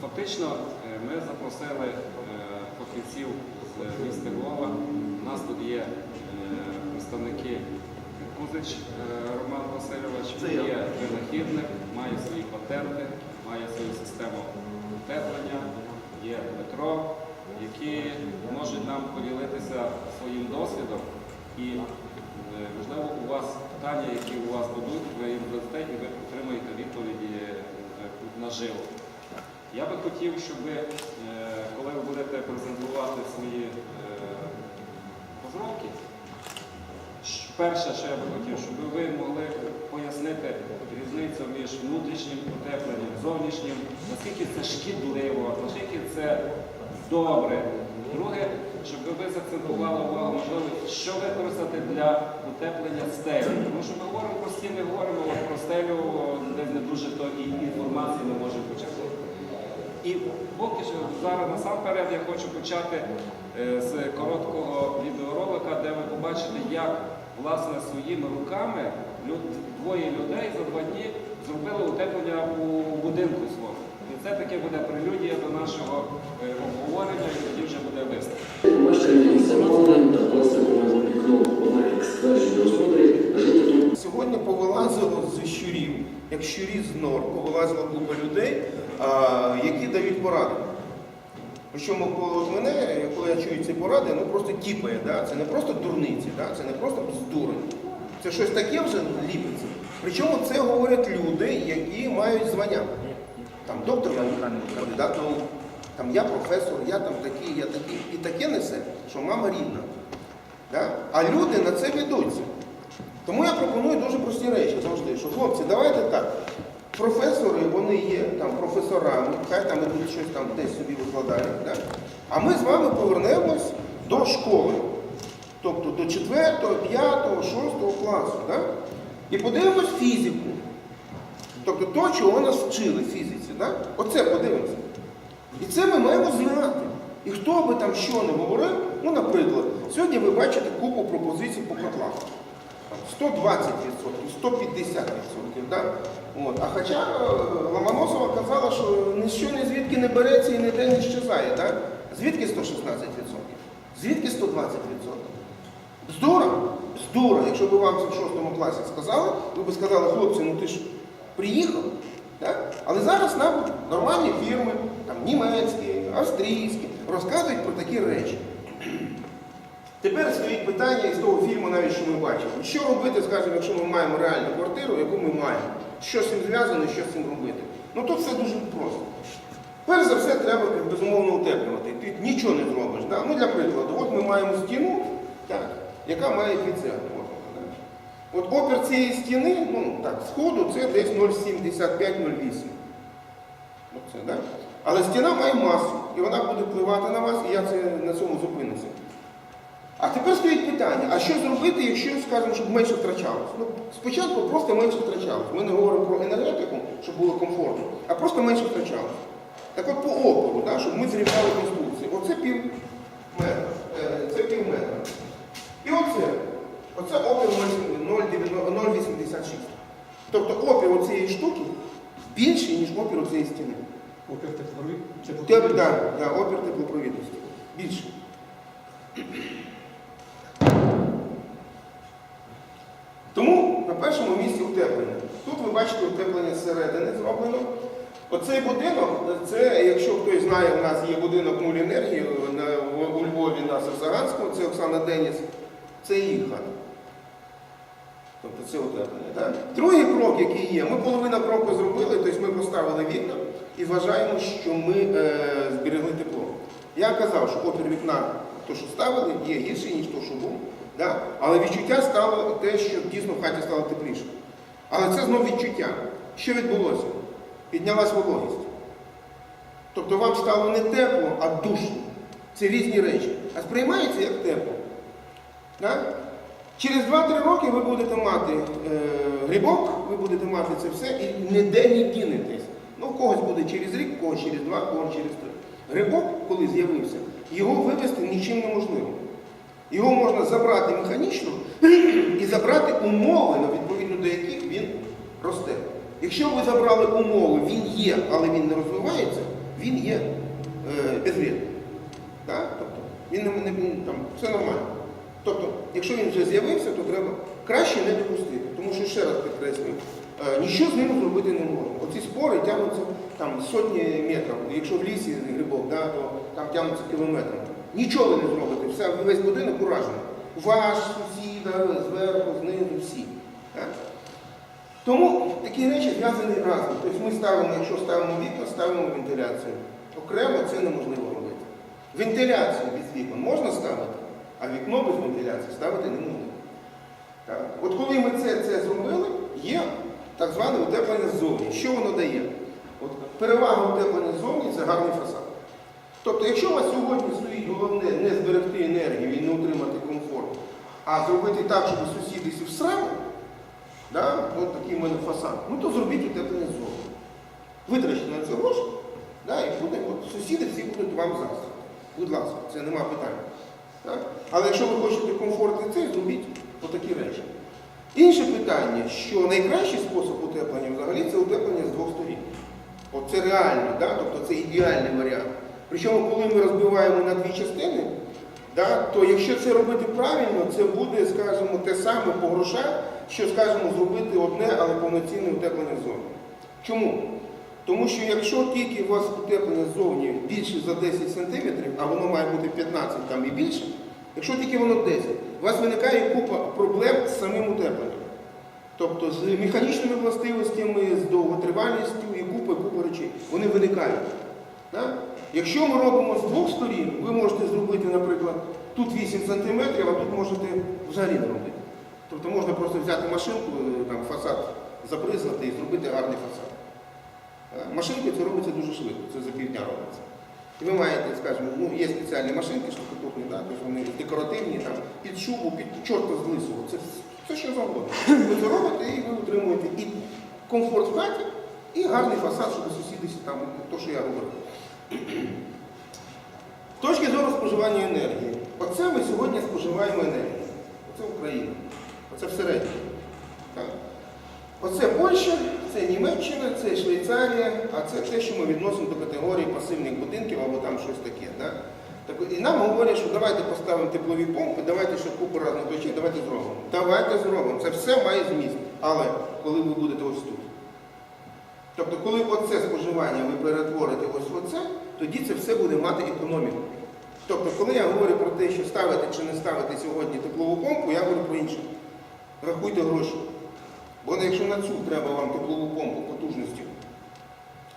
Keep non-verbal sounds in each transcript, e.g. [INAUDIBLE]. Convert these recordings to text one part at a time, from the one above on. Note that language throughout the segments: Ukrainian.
Фактично, е, ми запросили е, фахівців з міста Львова. У нас тут є е, представники Кузич Роман Васильович, є винахідник, має свої патенти, має свою систему утеплення, є Петро, які можуть нам поділитися своїм досвідом. І можливо у вас питання, які у вас будуть, ви їм задасте і ви отримаєте відповіді наживо. Я би хотів, щоб е, коли ви будете презентувати свої е, розробки, перше, що я би хотів, щоб ви могли пояснити різницю між внутрішнім утепленням, зовнішнім, наскільки це шкідливо, наскільки це добре. Друге, щоб ви закцентували увагу, можливо, що використати для утеплення стелі. Тому що ми говоримо про стіни, говоримо про стелю, де не дуже то і інформації можемо почати. І поки що зараз насамперед я хочу почати е, з короткого відеоролика, де ви побачите, як власне своїми руками двоє людей за два дні зробили утеплення у будинку свого. І це таке буде прелюдія до нашого е, обговорення, і тоді вже буде виступ. Сьогодні повилазило з щурів, як щурі з нор, повилазила купа людей, які дають поради. Причому коло от мене, коли я чую ці поради, ну просто тіпає, да? це не просто дурниці, да? це не просто бздурень. Це щось таке вже ліпиться. Причому це говорять люди, які мають звання. Там доктор кандидат наук, там я професор, я там такий, я такий. І таке несе, що мама рідна. Да? А люди на це ведуться. Тому я пропоную дуже прості речі завжди, що хлопці, давайте так. Професори, вони є там професорами, хай там ідуть щось там десь собі викладають. Да? А ми з вами повернемось до школи. Тобто до 4, 5, 6 класу. Да? І подивимось фізику. Тобто то, чого нас вчили фізиці. Да? Оце подивимося. І це ми маємо знати. І хто би там що не говорив, ну, наприклад, сьогодні ви бачите купу пропозицій по котлах. Там 120%, 150%. Да? От. А хоча е, Ломоносова казала, що ніщо ні звідки не береться і ніде не щезає. Да? Звідки 116%? Звідки 120%? Здорово, здорово. Якщо б вам це в шостому класі сказали, ви б сказали, хлопці, ну ти ж приїхав. Так? Але зараз нам нормальні фірми, там, німецькі, австрійські, розказують про такі речі. Тепер стоїть питання із того фільму, навіть що ми бачимо. Що робити, скажімо, якщо ми маємо реальну квартиру, яку ми маємо? Що з цим зв'язано що з цим робити? Ну тут все дуже просто. Перш за все, треба безумовно утеплювати. Ти нічого не зробиш. Да? Ну, для прикладу, от ми маємо стіну, так, яка має піцер. От, опір цієї стіни, ну так, сходу це десь 0,75-0,8. Оце, да? Але стіна має масу, і вона буде впливати на вас, і я це, на цьому зупинюся. А тепер стоїть питання, а що зробити, якщо, скажімо, щоб менше втрачалось? Ну, спочатку просто менше втрачалось. Ми не говоримо про енергетику, щоб було комфортно, а просто менше втрачалось. Так от по опору, да, щоб ми зрівняли конструкцію. Оце пів метра, е, це пів метра. І оце. Оце опір 0,86. Тобто опір оцієї штуки більший, ніж опір оцієї стіни. Опір тепловий, Теп- да, да, опір теплопровідності. Більше. Тому на першому місці утеплення. Тут ви бачите утеплення зсередини зроблено. Оцей будинок, це, якщо хтось знає, у нас є будинок нуль енергії у Львові на Сарсаганському, це Оксана Деніс, це її хата. Тобто це утеплення. Так? Другий крок, який є, ми половина кроку зробили, тобто ми поставили вікна і вважаємо, що ми е, зберегли тепло. Я казав, що опір вікна, то, що ставили, є гірший, ніж то, що був. Да? Але відчуття стало те, що дійсно в хаті стало тепліше. Але це знов відчуття. Що відбулося? Піднялась вологість. Тобто вам стало не тепло, а душно. Це різні речі. А сприймається як тепло. Да? Через 2-3 роки ви будете мати е, грибок, ви будете мати це все і ніде не дінетесь. Ну, в когось буде через рік, когось через два, когось через три. Грибок, коли з'явився, його вивести нічим неможливо. Його можна забрати механічно [CLEARS THROAT] і забрати умови, відповідно до яких він росте. Якщо ви забрали умови, він є, але він не розвивається, він є е, безвредним. Тобто, він не, не- там, все нормально. Тобто, якщо він вже з'явився, то треба краще не допустити. Тому що, ще раз підкреслюю, е, нічого з ним зробити не можна. Оці спори тягнуться там сотні метрів. Якщо в лісі грибок, да, то там тягнуться кілометрами. Нічого ви не зробите. Вся, весь будинок уражений. Ваш сусіда, зверху, знизу, всі. Так? Тому такі речі зв'язані разом. Тобто ми ставимо, якщо ставимо вікна, ставимо вентиляцію. Окремо це неможливо робити. Вентиляцію без вікон можна ставити, а вікно без вентиляції ставити не можна. Так? От коли ми це, це зробили, є так зване утеплення ззовні. Що воно дає? От перевага утеплення ззовні це гарний фасад. Тобто, якщо у вас сьогодні стоїть головне не зберегти енергію і не утримати комфорт, а зробити так, щоб сусіди всі всрали, да? от такий в мене фасад, ну то зробіть утеплення ззовні. Витрачте на це гроші, да? і буде, от, сусіди всі будуть вам заздрити. Будь ласка, це нема питань. Так? Але якщо ви хочете комфортний цей, зробіть отакі речі. Інше питання, що найкращий спосіб утеплення взагалі це утеплення з двох сторін. От це реально, да? тобто це ідеальний варіант. Причому, коли ми розбиваємо на дві частини, да, то якщо це робити правильно, це буде, скажімо, те саме по грошах, що, скажімо, зробити одне, але повноцінне утеплення ззовні. Чому? Тому що якщо тільки у вас утеплення ззовні більше за 10 см, а воно має бути 15 там і більше, якщо тільки воно 10, у вас виникає купа проблем з самим утепленням. Тобто з механічними властивостями, з довготривалістю і купа купа речей. Вони виникають. Так? Якщо ми робимо з двох сторін, ви можете зробити, наприклад, тут 8 см, а тут можете взагалі не робити. Тобто можна просто взяти машинку, е, там, фасад забризгати і зробити гарний фасад. Е, Машинкою це робиться дуже швидко, це за півдня робиться. І ви маєте, скажімо, ну, є спеціальні машинки, штукатурні, да, тобто вони декоративні, там, під шубу, під чорта з лисого. Це все що завгодно. Ви це робите і ви отримуєте і комфорт в хаті, і гарний фасад, щоб сусіди там, то, що я говорив. З точки зору споживання енергії. Оце ми сьогодні споживаємо енергію. Оце Україна. Оце всередині. Оце Польща, це Німеччина, це Швейцарія, а це те, що ми відносимо до категорії пасивних будинків або там щось таке. Да? Так, і нам говорять, що давайте поставимо теплові помпи, давайте ще купу разних речей, давайте зробимо. Давайте зробимо. Це все має зміст. Але коли ви будете ось тут. Тобто, коли оце споживання ви перетворите ось оце, тоді це все буде мати економіку. Тобто, коли я говорю про те, що ставити чи не ставити сьогодні теплову помпу, я говорю про інше. Рахуйте гроші. Бо якщо на цю треба вам теплову помпу потужністю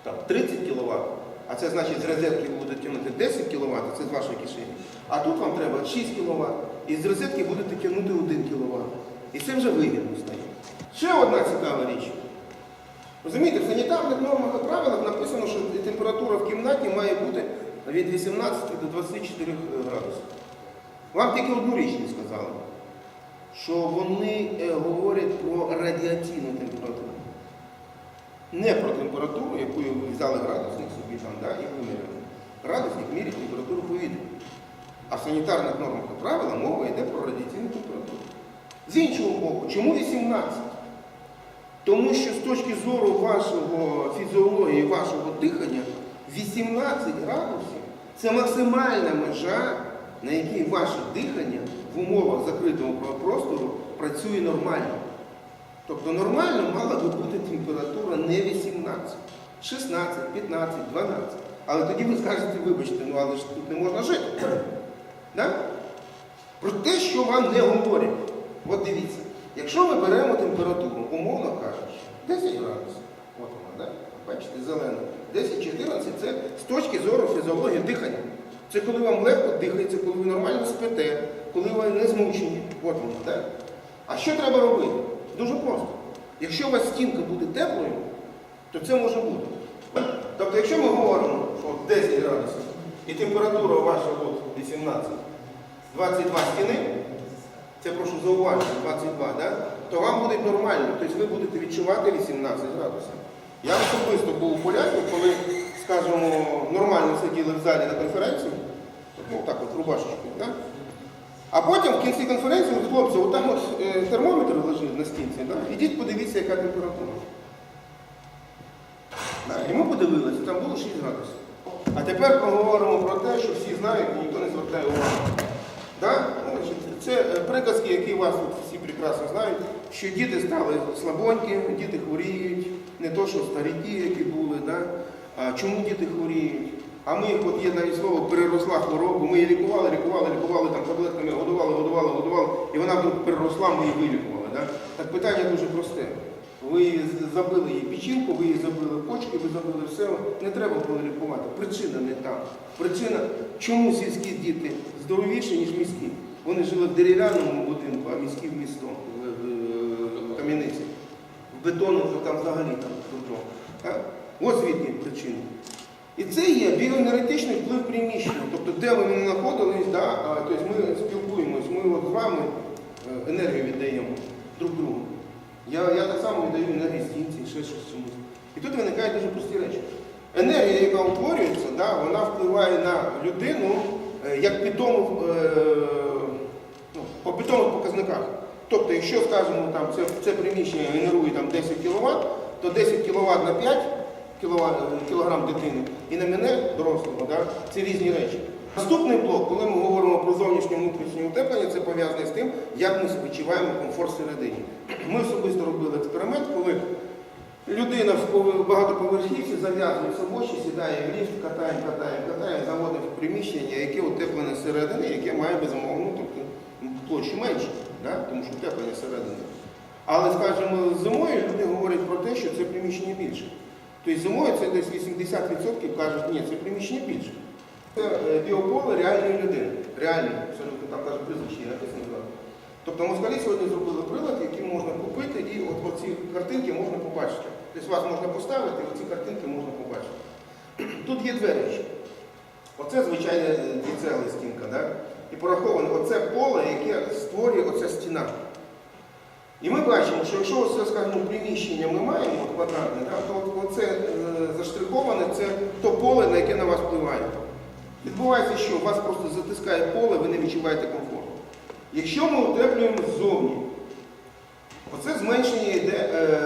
там, 30 кВт, а це значить з розетки ви будете тягнути 10 кВт, це з вашої кишені. А тут вам треба 6 кВт, і з розетки будете тягнути 1 кВт. І це вже вигідно стає. Ще одна цікава річ. Розумієте, в санітарних нормах і правилах написано, що температура в кімнаті має бути від 18 до 24 градусів. Вам тільки одну річ не сказали, що вони е, говорять про радіаційну температуру. Не про температуру, яку ви взяли градусник собі там, да, і виміряли. Градусник міряє температуру повітря. А в санітарних нормах і правилах мова йде про радіаційну температуру. З іншого боку, чому 18? Тому що з точки зору вашого фізіології, вашого дихання, 18 градусів це максимальна межа, на якій ваше дихання в умовах закритого простору працює нормально. Тобто нормально мала би бути температура не 18, 16, 15, 12. Але тоді ви скажете, вибачте, ну але ж тут не можна жити. [CLEARS THROAT] Да? Про те, що вам не говорять. От дивіться, якщо ми беремо температуру, умовно кажучи, 10 градусів, от вона, да? бачите, зелена. 10-14 це з точки зору фізіології дихання. Це коли вам легко дихається, коли ви нормально спите, коли ви не змучені. От воно, так? А що треба робити? Дуже просто. Якщо у вас стінка буде теплою, то це може бути. Тобто, якщо ми говоримо, що 10 градусів і температура ваша от 18, 22 стіни, це прошу зауважити, 22, да? то вам буде нормально, тобто ви будете відчувати 18 градусів. Я особисто був у поляку, коли, скажімо, нормально сиділи в залі на конференцію, ну так от рубашечкою, да? а потім в кінці конференції, хлопці, отам от е, термометр лежить на стінці, да? ідіть подивіться, яка температура. І ми подивилися, там було 6 градусів. А тепер поговоримо про те, що всі знають і ніхто не звертає увагу. Да? Ну, Це е, приказки, які вас тут всі прекрасно знають, що діти стали слабонькі, діти хворіють, не то, що старіки, які були. Да? А чому діти хворіють? А ми, от є навіть слово, переросла хворобу, ми її лікували, лікували, лікували там таблетками, годували, годували, годували, і вона вдруг переросла, ми її вилікували. Да? Так питання дуже просте. Ви забили її печінку, ви її забили почки, ви забили все. Не треба було лікувати. Причина не там. Причина, чому сільські діти здоровіші, ніж міські. Вони жили в дерев'яному будинку, а міські в місто, в, кам'яниці. В бетону то там взагалі там трудно. Ось звідки причина. І це є біоенергетичний вплив приміщення. Тобто, де ви знаходились, да, тобто ми спілкуємось, ми от з вами е, енергію віддаємо друг другу. Я, я так само віддаю енергію стінці, ще щось чомусь. І тут виникають дуже прості речі. Енергія, яка утворюється, да, вона впливає на людину е, як питому, е, ну, по питомих показниках. Тобто, якщо, скажімо, там, це, це приміщення генерує там, 10 кВт, то 10 кВт на 5 кіловат, кілограм дитини і на мене дорослого, да? це різні речі. Наступний блок, коли ми говоримо про зовнішнє внутрішнє утеплення, це пов'язане з тим, як ми відчуваємо комфорт всередині. Ми особисто робили експеримент, коли людина в багатоповерхівці зав'язує собочі, сідає в ліфт, катає, катає, катає, заводить в приміщення, яке утеплене зсередини, яке має безумовно, тобто площу менше, да? тому що утеплення зсередини. Але, скажімо, зимою люди говорять про те, що це приміщення більше. Тобто зимою це десь 80% кажуть, ні, це приміщення більше. Це е, біополе реальної людини. Реальної, абсолютно там навіть прізвище написано. Тобто москалі сьогодні зробили прилад, який можна купити, і от оці картинки можна побачити. Тобто вас можна поставити, і оці картинки можна побачити. Тут є дві речі. Оце звичайна е, цегли стінка, да? і пораховане оце поле, яке створює оця стіна. І ми бачимо, що якщо оце, скажімо, приміщення ми маємо квадратне, да, то оце е, заштриховане це то поле, на яке на вас впливає. Відбувається, що вас просто затискає поле, ви не відчуваєте комфорту. Якщо ми утеплюємо ззовні, оце зменшення йде е,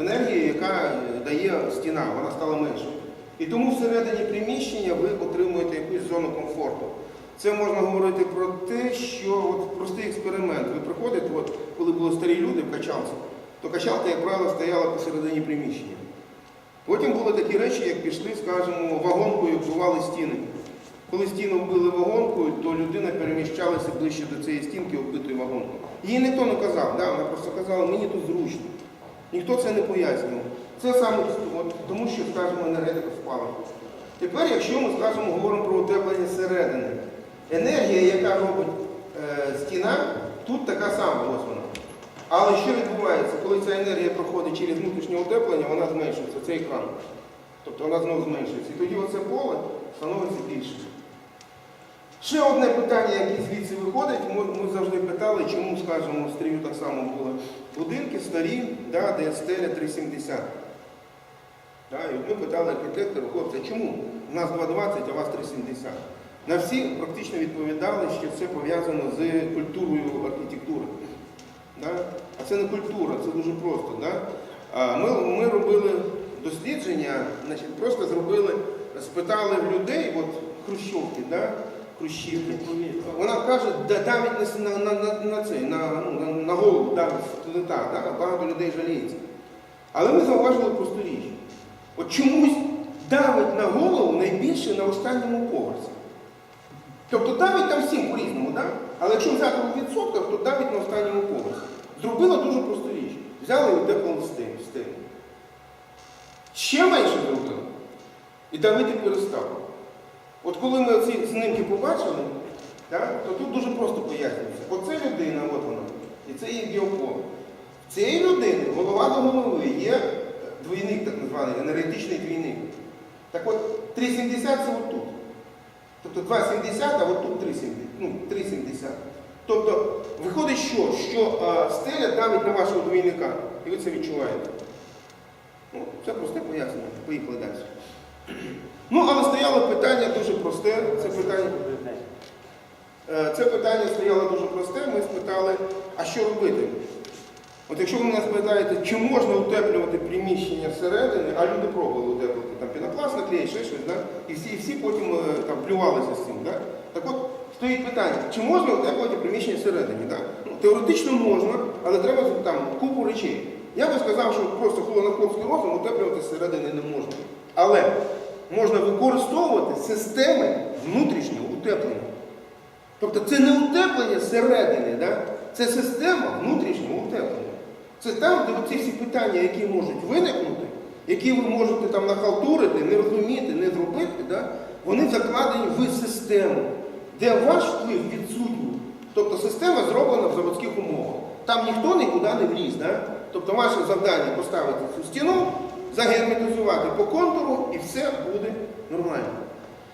енергії, яка дає стіна, вона стала меншою. І тому всередині приміщення ви отримуєте якусь зону комфорту. Це можна говорити про те, що от простий експеримент. Ви приходите, от, коли були старі люди в качалці, то качалка, як правило, стояла посередині приміщення. Потім були такі речі, як пішли, скажімо, вагонкою вбивали стіни. Коли стіну вбили вагонкою, то людина переміщалася ближче до цієї стінки, оббитої вагонкою. Їй ніхто не казав, да? вона просто казала, мені тут зручно. Ніхто це не пояснював. Це саме от, тому, що, скажімо, енергетика впала. Тепер, якщо ми скажімо, говоримо про утеплення зсередини, енергія, яка робить е, стіна, тут така сама, ось вона. Але що відбувається, коли ця енергія проходить через внутрішнє утеплення, вона зменшується, цей екран. Тобто вона знову зменшується. І тоді оце поле становиться більше. Ще одне питання, яке звідси виходить, ми, ми завжди питали, чому, скажімо, в стрію так само були будинки старі, да, де стеля 3,70. Да, і ми питали архітектора, хлопця, чому? У нас 2,20, а у вас 3,70. На всі практично відповідали, що це пов'язано з культурою архітектури. Да? А це не культура, це дуже просто. Да? Ми, ми робили дослідження, значить, просто зробили, спитали людей, от хрущовки, да? Хрущівки. Вона каже, да, давить на, на, на, на, цей, на, на, на голову, давить да? багато людей жаліється. Але ми зауважили просту річ. От чомусь давить на голову найбільше на останньому поверсі. Тобто давить там всім по-різному, да? але якщо взяти у відсотках, то давить на останньому поверсі. Зробила дуже просту річ. Взяли і утеплили стелю. Ще менше зробили. І давити перестало. От коли ми ці знімки побачили, так, то тут дуже просто пояснюється. Оце людина, от вона, і це є біополе. В цієї людини голова до голови є двійник, так званий, енергетичний двійник. Так от 3,70 це отут. Тобто 2,70, а от тут 3,70. Ну, 3,70. Тобто виходить, що, що а, стеля давить на вашого двійника, і ви це відчуваєте. Ну, це просте пояснення, поїхали далі. Ну, але стояло питання дуже просте. Це питання, е, це питання стояло дуже просте. Ми спитали, а що робити? От якщо ви мене спитаєте, чи можна утеплювати приміщення зсередини, а люди пробували утеплювати там пінопласт наклеїть, ще щось, да? і всі, і всі потім е, там плювалися з цим. Да? Так от стоїть питання, чи можна утеплювати приміщення всередині? Да? Ну, теоретично можна, але треба там купу речей. Я би сказав, що просто холоднохлопський розум утеплювати зсередини не можна. Але можна використовувати системи внутрішнього утеплення. Тобто це не утеплення зсередини, да? це система внутрішнього утеплення. Це там, де ці всі питання, які можуть виникнути, які ви можете там нахалтурити, не розуміти, не зробити, да? вони закладені в систему, де ваш вплив відсутній. Тобто система зроблена в заводських умовах. Там ніхто нікуди не вліз. Да? Тобто ваше завдання поставити цю стіну, загерметизувати по контуру і все буде нормально.